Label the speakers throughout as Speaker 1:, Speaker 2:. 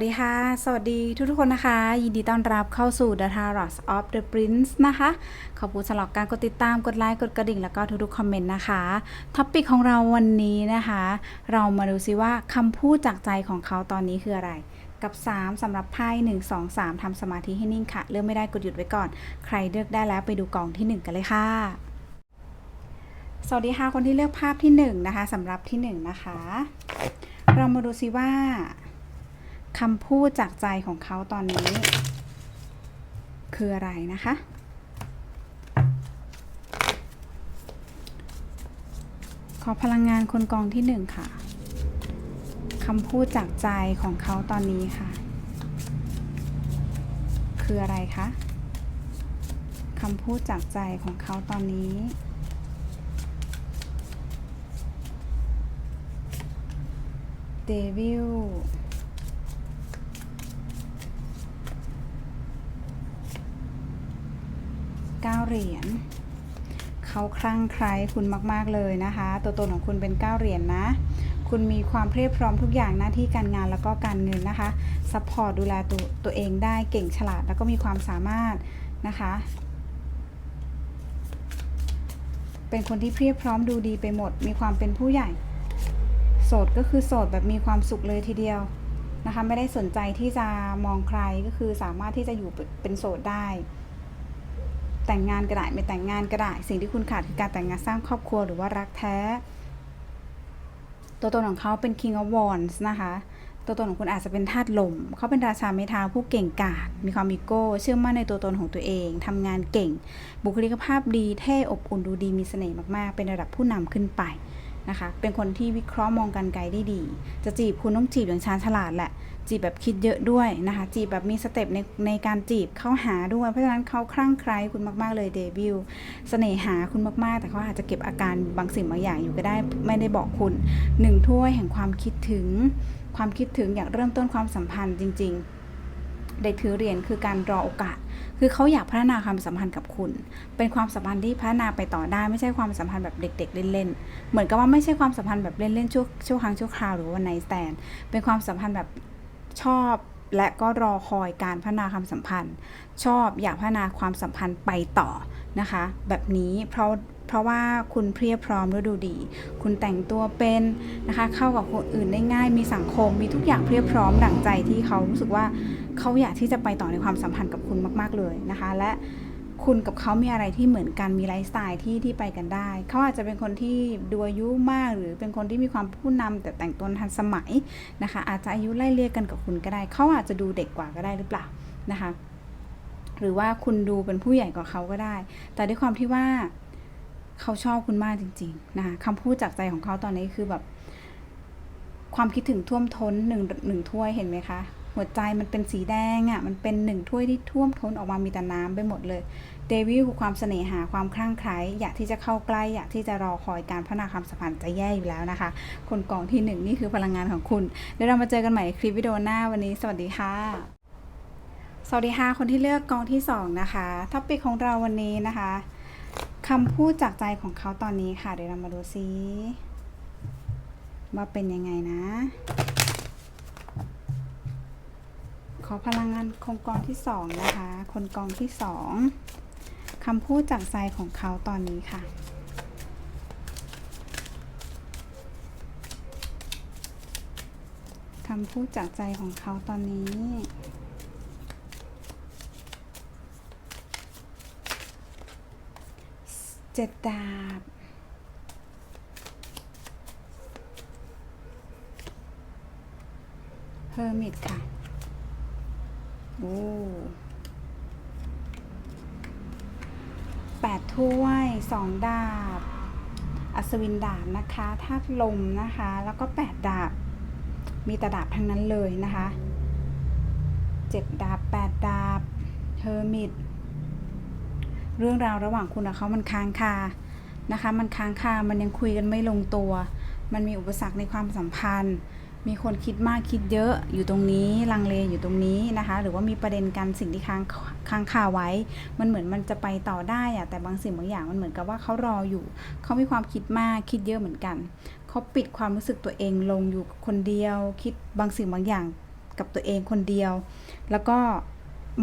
Speaker 1: วัสดีค่ะ สวัสดีทุกๆคนนะคะ ยินดีต้อนรับเข้าสู่ The Taros of the Prince นะคะ ขอบคุณสำหรับการกดติดตาม กดไลค์ กดกระดิ่ง แล้วก็ทุกๆคอมเมนต์นะคะท็อปิกของเราวันนี้นะคะ เรามาดูซิว่าคำพูดจากใจของเขาตอนนี้คืออะไร กับ 3สำหรับไพ่1 2 3ทำสมาธิให้นิ่งค่ะ เลือกไม่ได้กดหยุดไว้ก่อน ใครเลือกได้แล้วไปดูกล่องที่ 1 กันเลยค่ะ สวัสดีค่ะ คนที่เลือกภาพที่1นะคะสำหรับที่1นะคะ เรามาดูซิว่า คำพูดจากใจของเขาตอนนี้ คืออะไรนะคะ ขอพลังงานคนกองที่หนึ่งค่ะคำพูดจากใจของเขาตอนนี้ค่ะ คืออะไรคะคำพูดจากใจของเขาตอนนี้เดวิล เก้าเหรียญเขาคลั่งไคล้คุณมาก ๆ เลยนะคะ ตัวตนของคุณเป็นเก้าเหรียญนะ คุณมีความเพียบพร้อมทุกอย่างหน้าที่การงานแล้วก็การเงินนะคะซัพพอร์ตดูแลตัวตัวเองได้เก่งฉลาดแล้วก็มีความสามารถนะคะ เป็นคนที่เพียบพร้อมดูดีไปหมด มีความเป็นผู้ใหญ่ โสดก็คือโสดแบบมีความสุขเลยทีเดียวนะคะ ไม่ได้สนใจที่จะมองใครก็คือสามารถที่จะอยู่เป็นโสดได้ แต่งงานก็ได้ไม่แต่งงานก็ได้ สิ่งที่คุณขาดคือการแต่งงานสร้างครอบครัวหรือว่ารักแท้ ตัวตนของเขาเป็น King of Wands นะคะ ตัวตนของคุณอาจจะเป็นธาตุลม เขาเป็นราชาไม้เท้าผู้เก่งกาจมีความมีโก้ เชื่อมั่นในตัวตนของตัวเองทำงานเก่ง บุคลิกภาพดีเท่อบอุ่นดูดีมีเสน่ห์มากๆ เป็นระดับผู้นำขึ้นไปนะคะ เป็นคนที่วิเคราะห์มองการไกลได้ดี จะจีบคุณต้องจีบอย่างชาญฉลาดแหละ จีบแบบคิดเยอะด้วยนะคะ จีบแบบมีสเต็ปในในการจีบเข้าหาด้วย เพราะฉะนั้นเขาคลั่งไคล้คุณมาก ๆ เลยเดบิวต์เสน่หาคุณมาก ๆ แต่เขาอาจจะเก็บอาการบางสิ่งบางอย่างอยู่ก็ได้ไม่ได้บอกคุณหนึ่งถ้วยแห่งความคิดถึง ความคิดถึงอยากเริ่มต้นความสัมพันธ์จริง ๆเด็กถือเหรียญคือการรอโอกาส คือเขาอยากพัฒนาความสัมพันธ์กับคุณ เป็นความสัมพันธ์ที่พัฒนาไปต่อได้ ไม่ใช่ความสัมพันธ์แบบเด็ก ๆ เล่น ๆ เหมือนกับว่าไม่ใช่ความสัมพันธ์แบบเล่น ๆ ชั่วชั่วครั้งชั่วคราวหรือว่าในสแตนเป็นความสัมพันธ์แบบ ชอบและก็รอคอยการพัฒนาความสัมพันธ์ ชอบอยากพัฒนาความสัมพันธ์ไปต่อนะคะ แบบนี้เพราะเพราะว่าคุณเพรียบพร้อมและดูดี คุณแต่งตัวเป็นนะคะ เข้ากับคนอื่นได้ง่าย มีสังคม มีทุกอย่างเพรียบพร้อมดั่งใจที่เขารู้สึกว่าเขาอยากที่จะไปต่อในความสัมพันธ์กับคุณมาก ๆเลยนะคะ และ คุณกับเขามีอะไรที่เหมือนกันมีไลฟ์สไตล์ที่ที่ไปกันได้ เขาอาจจะเป็นคนที่ดูอายุมากหรือเป็นคนที่มีความผู้นำแต่แต่งตัวทันสมัยนะคะ อาจจะอายุไล่เลี่ยกันกับคุณก็ได้ เขาอาจจะดูเด็กกว่าก็ได้หรือเปล่านะคะ หรือว่าคุณดูเป็นผู้ใหญ่กว่าเขาก็ได้ แต่ด้วยความที่ว่าเขาชอบคุณมากจริงๆนะคะคำพูดจากใจของเขาตอนนี้คือแบบ ความคิดถึงท่วมท้นหนึ่งหนึ่งถ้วยเห็นไหมคะ หัวใจมันเป็นสีแดงอะ่ะ มันเป็นหนึ่งถ้วยที่ท่วมท้นออกมามีแต่น้ำไปหมดเลย เดวิลคือความเสน่หาความคลั่งไคล้อยากที่จะเข้าใกล้อยากที่จะรอคอยการพัฒนาความสัมพันธ์จะแย่อยู่แล้วนะคะ คนกองที่หนึ่งนี่คือพลังงานของคุณเดี๋ยวเรามาเจอกันใหม่คลิปวิดีโอหน้าวันนี้ สวัสดีค่ะสวัสดีค่ะคนที่เลือกกองที่สองนะคะท็อปิกของเราวันนี้นะคะคำพูดจากใจของเขาตอนนี้ค่ะ เดี๋ยวเรามาดูซิว่าเป็นยังไงนะ ขอพลังงานคงกองที่สองนะคะ คนกองที่สองคำพูดจากใจของเขาตอนนี้ค่ะคำพูดจากใจของเขาตอนนี้ เจ็ดดาบ เฮอร์มิตค่ะ โอ้แปดถ้วยสองดาบ อัศวินดาบนะคะธาตุลมนะคะ แล้วก็แปดดาบ มีแต่ดาบทั้งนั้นเลยนะคะเจ็ดดาบแปดดาบเฮอร์มิตเรื่องราวระหว่างคุณกับเขามันค้างคา นะคะ มันค้างคา มันยังคุยกันไม่ลงตัว มันมีอุปสรรคในความสัมพันธ์ มีคนคิดมากคิดเยอะอยู่ตรงนี้ลังเลอยู่ตรงนี้นะคะ หรือว่ามีประเด็นกันสิ่งที่ค้างค้างคาไว้ มันเหมือนมันจะไปต่อได้อะแต่บางสิ่งบางอย่างมันเหมือนกับว่าเขารออยู่ เขามีความคิดมากคิดเยอะเหมือนกันเขาปิดความรู้สึกตัวเองลงอยู่คนเดียว คิดบางสิ่งบางอย่างกับตัวเองคนเดียว แล้วก็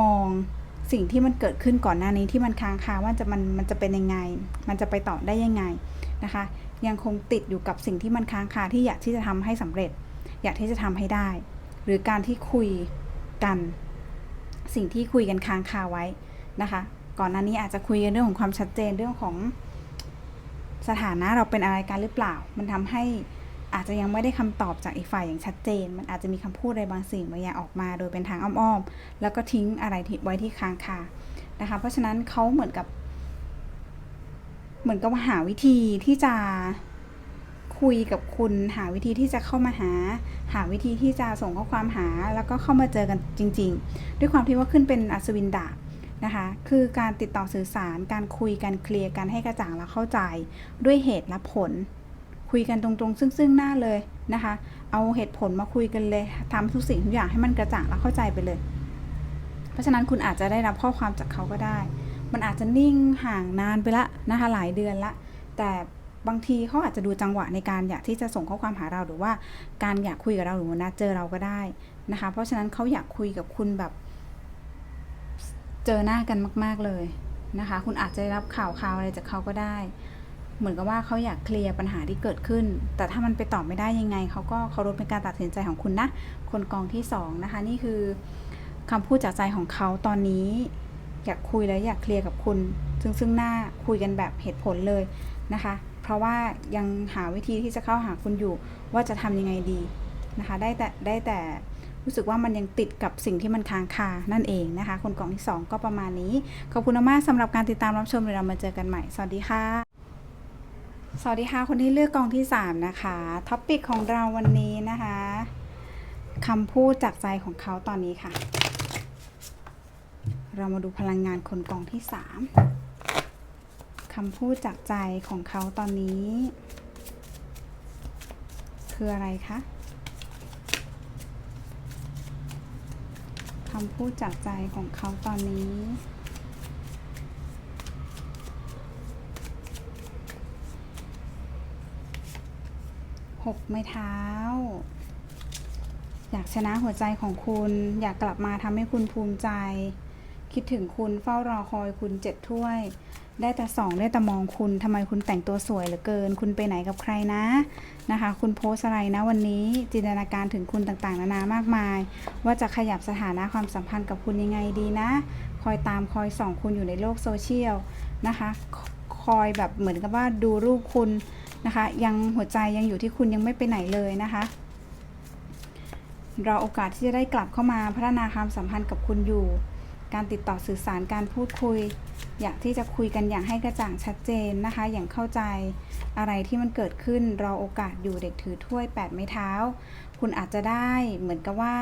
Speaker 1: มองสิ่งที่มันเกิดขึ้นก่อนหน้านี้ที่มันค้างคาว่าจะมันมันจะเป็นยังไง มันจะไปต่อได้ยังไงนะคะ ยังคงติดอยู่กับสิ่งที่มันค้างคาที่อยากที่จะทำให้สำเร็จ อยากที่จะทำให้ได้ หรือการที่คุยกัน สิ่งที่คุยกันค้างคาไว้นะคะ ก่อนหน้านี้อาจจะคุยกันเรื่องของความชัดเจนเรื่องของสถานะเราเป็นอะไรกันหรือเปล่า มันทำให้อาจจะยังไม่ได้คำตอบจากอีกฝ่ายอย่างชัดเจน มันอาจจะมีคำพูดอะไรบางสิ่งบางอย่างออกมา โดยเป็นทางอ้อมๆ แล้วก็ทิ้งอะไรที่ไว้ที่ค้างคา นะคะ เพราะฉะนั้นเขาเหมือนกับ เหมือนกับว่าหาวิธีที่จะ คุยกับคุณ หาวิธีที่จะเข้ามาหา หาวิธีที่จะส่งข้อความหา แล้วก็เข้ามาเจอกันจริง ๆ ด้วยความที่ว่าขึ้นเป็นอัศวินดาบนะคะคือการติดต่อสื่อสารการคุยกันเคลียร์กันให้กระจ่างและเข้าใจ ด้วยเหตุและผล คุยกันตรงๆ ซึ่งซึ่งหน้าเลยนะคะ เอาเหตุผลมาคุยกันเลยทำทุกสิ่งทุกอย่างให้มันกระจ่างและเข้าใจไปเลย เพราะฉะนั้นคุณอาจจะได้รับข้อความจากเขาก็ได้ มันอาจจะนิ่งห่างนานไปละนะคะหลายเดือนละ แต่ บางทีเขาอาจจะดูจังหวะในการอยากที่จะส่งข้อความหาเราหรือว่า การอยากคุยกับเราหรือว่านัดเจอเราก็ได้นะคะ เพราะฉะนั้นเขาอยากคุยกับคุณแบบเจอหน้ากันมาก ๆเลยนะคะ คุณอาจจะรับข่าวข่าวอะไรจากเขาก็ได้ เหมือนกับว่าเขาอยากเคลียร์ปัญหาที่เกิดขึ้น แต่ถ้ามันไปต่อไม่ได้ยังไง เขาก็เคารพในการตัดสินใจของคุณนะ คนกองที่สองนะคะ นี่คือคำพูดจากใจของเขาตอนนี้ อยากคุยและอยากเคลียร์กับคุณ ซึ่งซึ่งหน้าคุยกันแบบเหตุผลเลยนะคะ เพราะว่ายังหาวิธีที่จะเข้าหาคุณอยู่ ว่าจะทำยังไงดีนะคะ ได้แต่ได้แต่รู้สึกว่ามันยังติดกับสิ่งที่มันค้างคา นั่นเองนะคะ คนกล่องที่ 2 ก็ประมาณนี้ ขอบคุณมากสำหรับการติดตามรับชมเดี๋ยวเรามาเจอกันใหม่ สวัสดีค่ะ สวัสดีค่ะ คนที่เลือกกองที่ 3 นะคะ ท็อปิกของเราวันนี้นะคะคำพูดจากใจของเขาตอนนี้ค่ะ เรามาดูพลังงานคนกองที่ 3 คำพูดจากใจของเขาตอนนี้ คืออะไรคะคำพูดจากใจของเขาตอนนี้ หกไม้เท้า อยากชนะหัวใจของคุณ อยากกลับมาทำให้คุณภูมิใจ คิดถึงคุณเฝ้ารอคอยคุณเจ็ดถ้วย ได้แต่ส่องได้แต่มองคุณทำไมคุณแต่งตัวสวยเหลือเกิน คุณไปไหนกับใครนะนะคะ คุณโพสอะไรนะวันนี้จินตนาการถึงคุณต่างๆ นานามากมาย ว่าจะขยับสถานะความสัมพันธ์กับคุณยังไงดีนะ คอยตามคอยส่องคุณอยู่ในโลกโซเชียลนะคะคคอยแบบเหมือนกับว่าดูรูปคุณนะคะ ยังหัวใจยังอยู่ที่คุณยังไม่ไปไหนเลยนะคะรอโอกาสที่จะได้กลับเข้ามาพัฒนาความสัมพันธ์กับคุณอยู่ การติดต่อสื่อสารการพูดคุย อยากที่จะคุยกันอย่างให้กระจ่างชัดเจนนะคะ อย่างเข้าใจอะไรที่มันเกิดขึ้นรอโอกาสอยู่เด็กถือถ้วย8ไม้เท้า คุณอาจจะได้เหมือนกับว่า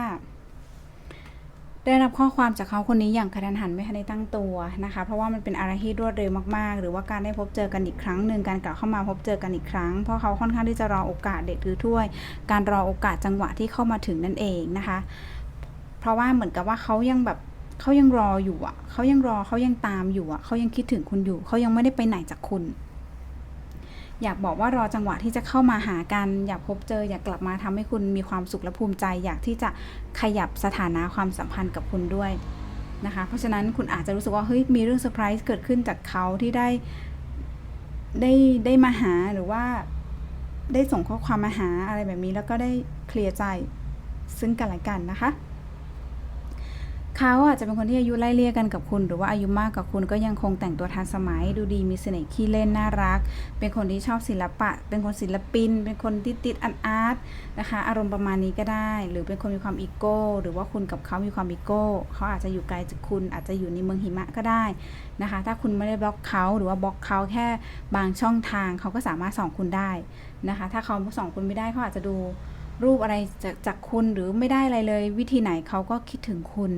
Speaker 1: ได้รับข้อความจากเขาคนนี้อย่างกระทันหันไม่ทันได้ตั้งตัวนะคะ เพราะว่ามันเป็นอะไรที่รวดเร็วมากๆ หรือว่าการได้พบเจอกันอีกครั้งหนึ่งการกลับเข้ามาพบเจอกันอีกครั้ง เพราะเขาค่อนข้างที่จะรอโอกาสเด็กถือถ้วย การรอโอกาสจังหวะที่เข้ามาถึงนั่นเองนะคะ เพราะว่าเหมือนกับว่าเขายังแบบ เขายังรออยู่อะเขายังรอเขายังตามอยู่อะเขายังคิดถึงคุณอยู่ เขายังไม่ได้ไปไหนจากคุณ อยากบอกว่ารอจังหวะที่จะเข้ามาหากัน อยากพบเจอ อยากกลับมาทำให้คุณมีความสุขและภูมิใจ อยากที่จะขยับสถานะความสัมพันธ์กับคุณด้วยนะคะ เพราะฉะนั้นคุณอาจจะรู้สึกว่าเฮ้ยมีเรื่องเซอร์ไพรส์เกิดขึ้นจากเขาที่ได้ได้ได้มาหาหรือว่าได้ส่งข้อความมาหาอะไรแบบนี้แล้วก็ได้เคลียร์ใจซึ่งกันและกันนะคะ เขาอาจจะเป็นคนที่อายุไล่เลี่ยกันกับคุณ หรือว่าอายุมากกว่าคุณก็ยังคงแต่งตัวทันสมัย ดูดีมีเสน่ห์ขี้เล่นน่ารัก เป็นคนที่ชอบศิลปะ เป็นคนศิลปิน เป็นคนที่ติดอันอาร์ตนะคะ อารมณ์ประมาณนี้ก็ได้ หรือเป็นคนมีความอีโก้ หรือว่าคุณกับเขามีความอีโก้เขาอาจจะอยู่ไกลจากคุณอาจจะอยู่ในเมืองหิมะก็ได้นะคะ ถ้าคุณไม่ได้บล็อกเขาหรือว่าบล็อกเขาแค่บางช่องทางเขาก็สามารถส่องคุณได้นะคะ ถ้าเขาส่องคุณไม่ได้เขาอาจจะดู รูปอะไรจากจากคุณหรือไม่ได้อะไรเลย วิธีไหนเขาก็คิดถึงคุณ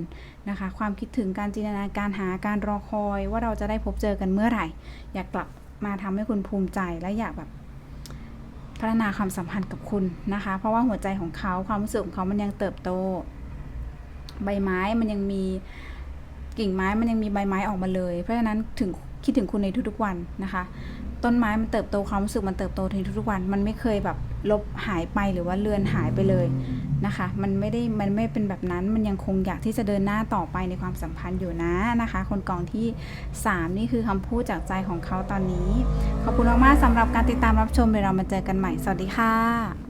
Speaker 1: นะคะ ความคิดถึงการจินตนาการหาการรอคอย ว่าเราจะได้พบเจอกันเมื่อไหร่ อยากกลับมาทำให้คุณภูมิใจและอยากแบบพัฒนาความสัมพันธ์กับคุณนะคะ เพราะว่าหัวใจของเขาความรู้สึกของเขามันยังเติบโต ใบไม้มันยังมีกิ่งไม้มันยังมีใบไม้ออกมาเลย เพราะฉะนั้นถึงคิดถึงคุณในทุกๆวันนะคะ ต้นไม้มันเติบโตความรู้สึกมันเติบโตในทุกๆวัน มันไม่เคยแบบลบหายไปหรือว่าเลือนหายไปเลยนะคะ มันไม่ได้มันไม่เป็นแบบนั้นมันยังคงอยากที่จะเดินหน้าต่อไปในความสัมพันธ์อยู่นะนะคะ คนกองที่ 3 นี่คือคำพูดจากใจของเขาตอนนี้ ขอบคุณมากๆสำหรับการติดตามรับชมเดี๋ยวเรามาเจอกันใหม่สวัสดีค่ะ